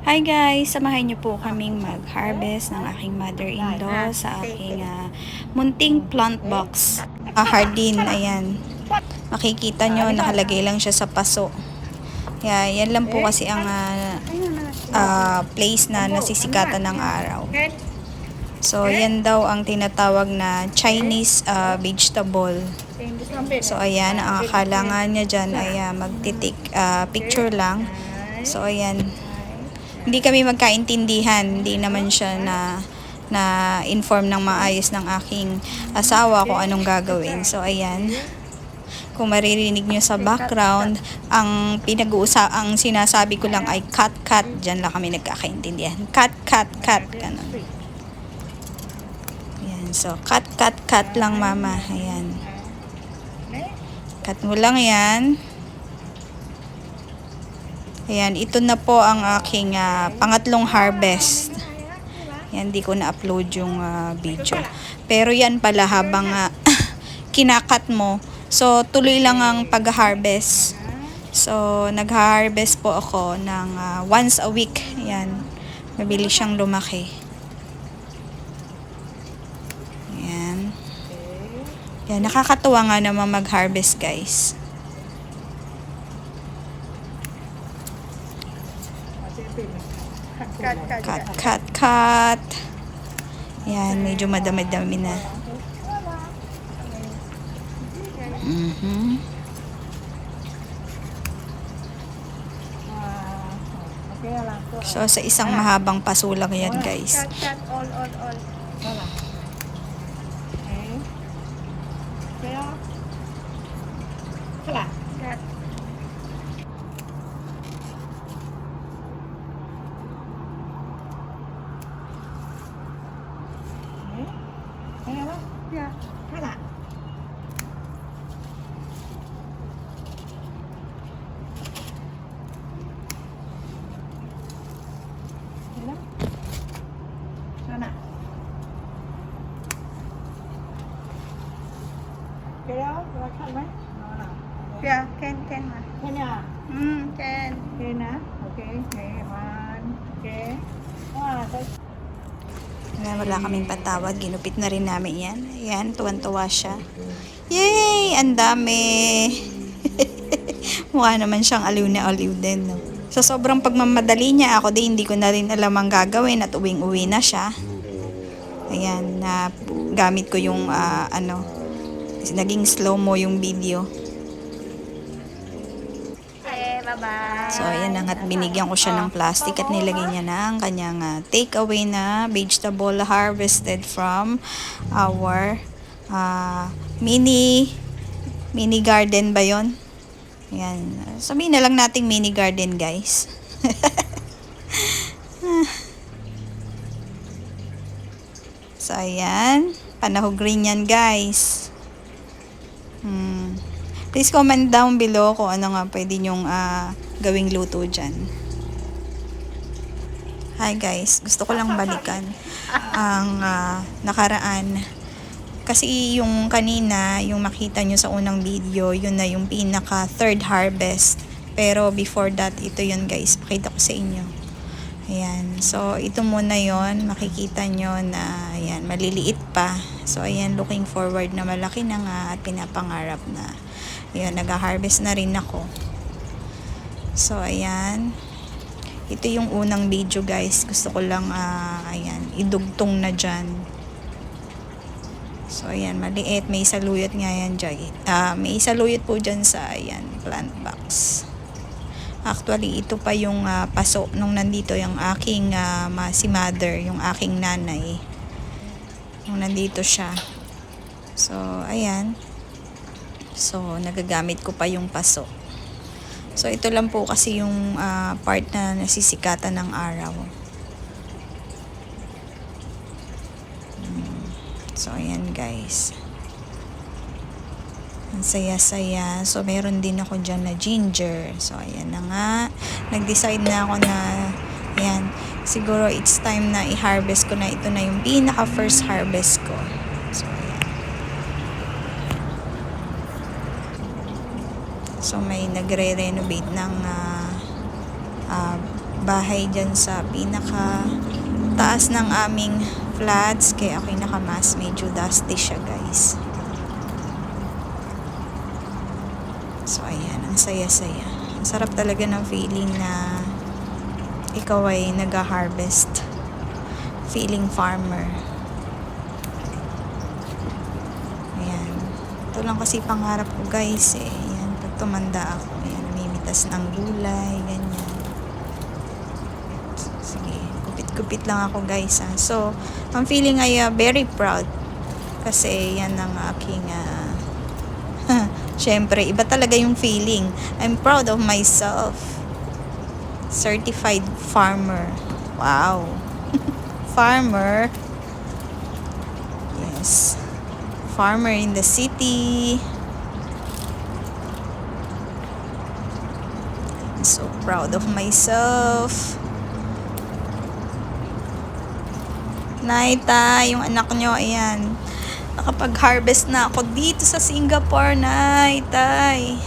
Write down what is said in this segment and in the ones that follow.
Hi guys! Samahan niyo po kaming mag-harvest ng aking mother-in-law sa aking ah, munting plant box. Ah, hardin, ayan. Makikita nyo, nakalagay lang siya sa paso. Yeah, yan lang po kasi ang ah, ah, place na nasisikatan ng araw. So, yan daw ang tinatawag na Chinese ah, vegetable. So, ayan, ang akala nga niya dyan ay ah, magtitik ah, picture lang. So, ayan. Hindi kami magkaintindihan. Hindi naman siya na na inform ng maayos ng aking asawa kung anong gagawin. So, ayan. Kung maririnig nyo sa background, ang pinag-uusa, ang sinasabi ko lang ay cut, cut. Diyan lang kami nagkakaintindihan. Cut, cut, cut. Ganun. Ayan. So, cut, cut, cut lang, mama. Ayan. Cut mo lang yan. Ayan, ito na po ang aking ah, pangatlong harvest. Yan, di ko na-upload yung ah, video. Pero yan pala habang ah, kinakat mo. So, tuloy lang ang pag-harvest. So, nag-harvest po ako ng ah, once a week. Yan. Mabilis siyang lumaki. Yan. Yan, nakakatuwa nga naman mag-harvest, guys. Cut, cut, Cut, cut, cut. Yan, medyo madami-dami na. Mhm. Ah, to. So, sa isang mahabang paso lang yan, guys. Cut, cut, all, all, all. Wala. Okay. Kaya, wala. Cut. Okay. Kaya lang. Yeah. Wala. Wala. Sana. Ka ba? Wala. Yeah, can, can ma. Kanya. Hmm, can. Okay na? Okay. Okay. One. Okay. Ah, that's Wala, wala kaming patawad. Ginupit na rin namin yan. Ayan, tuwan-tuwa siya. Yay! Ang dami! Mukha naman siyang aliw na aliw din, no? Sa sobrang pagmamadali niya, ako din hindi ko na rin alam ang gagawin at uwing-uwi na siya. Ayan, na gamit ko yung ah, ano, naging slow mo yung video. Okay, bye-bye. So, ayan na nga't binigyan ko siya ng plastic at nilagay niya na ang kanyang ah, takeaway na vegetable harvested from our ah, mini mini garden ba yon? Ayan. Sabihin na lang nating mini garden, guys. so, ayan. Panahog green yan, guys. Hmm. Please comment down below kung ano nga pwede nyong ah, gawing luto dyan. Hi guys, gusto ko lang balikan ang ah, nakaraan. Kasi yung kanina, yung makita nyo sa unang video, yun na yung pinaka third harvest. Pero before that, ito yun guys, pakita ko sa inyo. Ayan, so ito muna yon makikita nyo na ayan, maliliit pa. So ayan, looking forward na malaki na nga at pinapangarap na. Ayan, nag-harvest na rin ako. So ayan, ito yung unang video guys. Gusto ko lang, ah, ayan, idugtong na dyan. So, ayan, maliit. May saluyot nga yan dyan. Ah, may saluyot po dyan sa, ayan, plant box. Actually, ito pa yung ah, paso nung nandito yung aking ma- si mother, yung aking nanay. Nung nandito siya. So, ayan. So, nagagamit ko pa yung paso. So, ito lang po kasi yung ah, part na nasisikatan ng araw. Mm. So, ayan guys. Ang saya-saya. So, meron din ako dyan na ginger. So, ayan na nga. Nag-decide na ako na, ayan, siguro it's time na i-harvest ko na ito na yung pinaka-first harvest ko. So, ayan. So, may nagre-renovate ng ah, ah, bahay dyan sa pinaka taas ng aming flats. Kaya ako'y nakamas. Medyo dusty siya guys. So ayan, ang saya-saya. Ang sarap talaga ng feeling na ikaw ay nag-harvest. Feeling farmer. Ayan. Ito lang kasi pangarap ko guys eh. Ayan, pag tumanda ako, ayan, namimitas ng gulay, ganyan. Sige, kupit-kupit lang ako guys ah. So, ang feeling ay ah, very proud. Kasi yan ang aking ah, Siyempre, iba talaga yung feeling. I'm proud of myself. Certified farmer. Wow. farmer. Yes. Farmer in the city. I'm so proud of myself. Naita, yung anak nyo, ayan. Nakapag-harvest na ako dito sa Singapore, Naitay.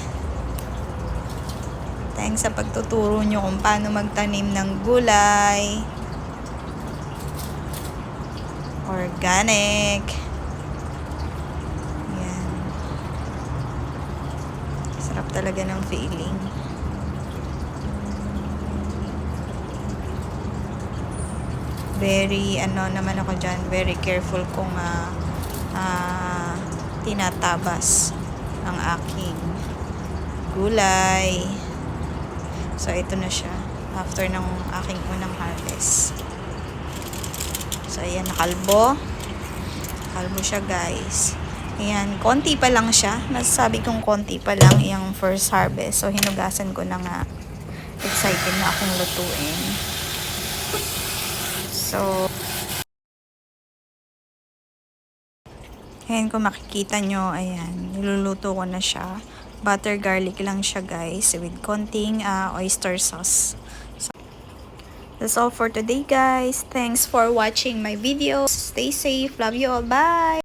Thanks sa pagtuturo nyo kung paano magtanim ng gulay. Organic. Ayan. Sarap talaga ng feeling. Very, ano naman ako dyan, very careful kung ah, ah, tinatabas ang aking gulay. So, ito na siya. After ng aking unang harvest. So, ayan, nakalbo. Kalbo siya, guys. Ayan, konti pa lang siya. Masasabi kong konti pa lang yung first harvest. So, hinugasan ko na nga. Excited na akong lutuin. So, ayan kung makikita nyo, ayan, niluluto ko na siya. Butter garlic lang siya guys with konting ah, oyster sauce. So, that's all for today guys. Thanks for watching my videos. Stay safe. Love you all. Bye!